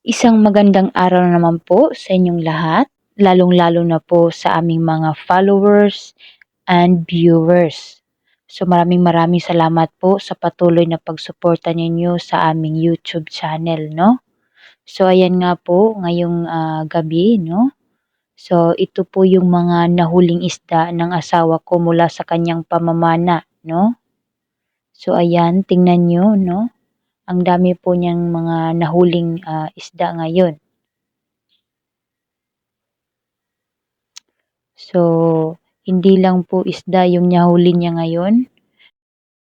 Isang magandang araw naman po sa inyong lahat, lalong-lalo na po sa aming mga followers and viewers. So maraming maraming salamat po sa patuloy na pagsuporta ninyo sa aming YouTube channel, no? So ayan nga po, ngayong uh, gabi, no? So ito po yung mga nahuling isda ng asawa ko mula sa kanyang pamamana, no? So ayan, tingnan nyo, no? Ang dami po niyang mga nahuling uh, isda ngayon. So, hindi lang po isda yung nahuli niya ngayon.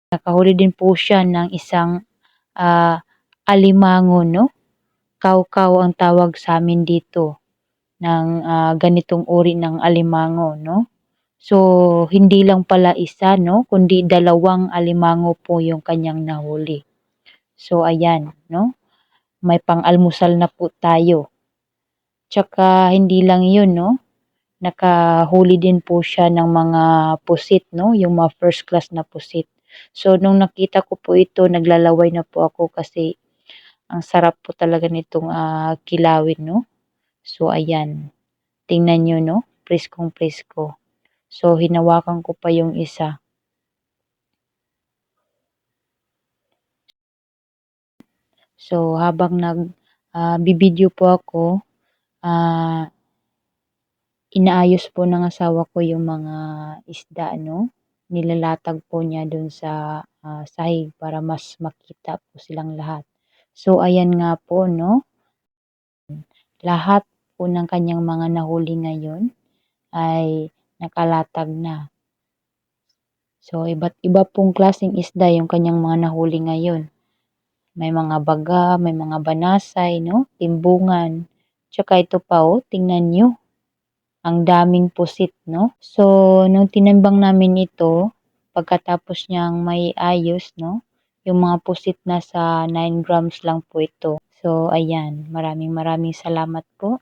Nakahuli din po siya ng isang uh, alimango, no? Kaw-kaw ang tawag sa amin dito ng uh, ganitong uri ng alimango, no? So, hindi lang pala isa, no? Kundi dalawang alimango po yung kanyang nahuli. So, ayan, no? May pang-almusal na po tayo. Tsaka, hindi lang yun, no? Nakahuli din po siya ng mga pusit, no? Yung mga first class na pusit. So, nung nakita ko po ito, naglalaway na po ako kasi ang sarap po talaga nitong uh, kilawin, no? So, ayan. Tingnan nyo, no? Preskong presko. So, hinawakan ko pa yung isa. So, habang nag uh, bibideo po ako, uh, inaayos po ng asawa ko yung mga isda, no? Nilalatag po niya dun sa uh, sahig para mas makita po silang lahat. So, ayan nga po, no? Lahat po ng kanyang mga nahuli ngayon ay nakalatag na. So, iba't iba pong klaseng isda yung kanyang mga nahuli ngayon. May mga baga, may mga banasay, no? Timbungan. Tsaka ito pa, oh, tingnan nyo. Ang daming pusit, no? So, nung tinambang namin ito, pagkatapos niyang may ayos, no? Yung mga pusit na sa 9 grams lang po ito. So, ayan. Maraming maraming salamat po.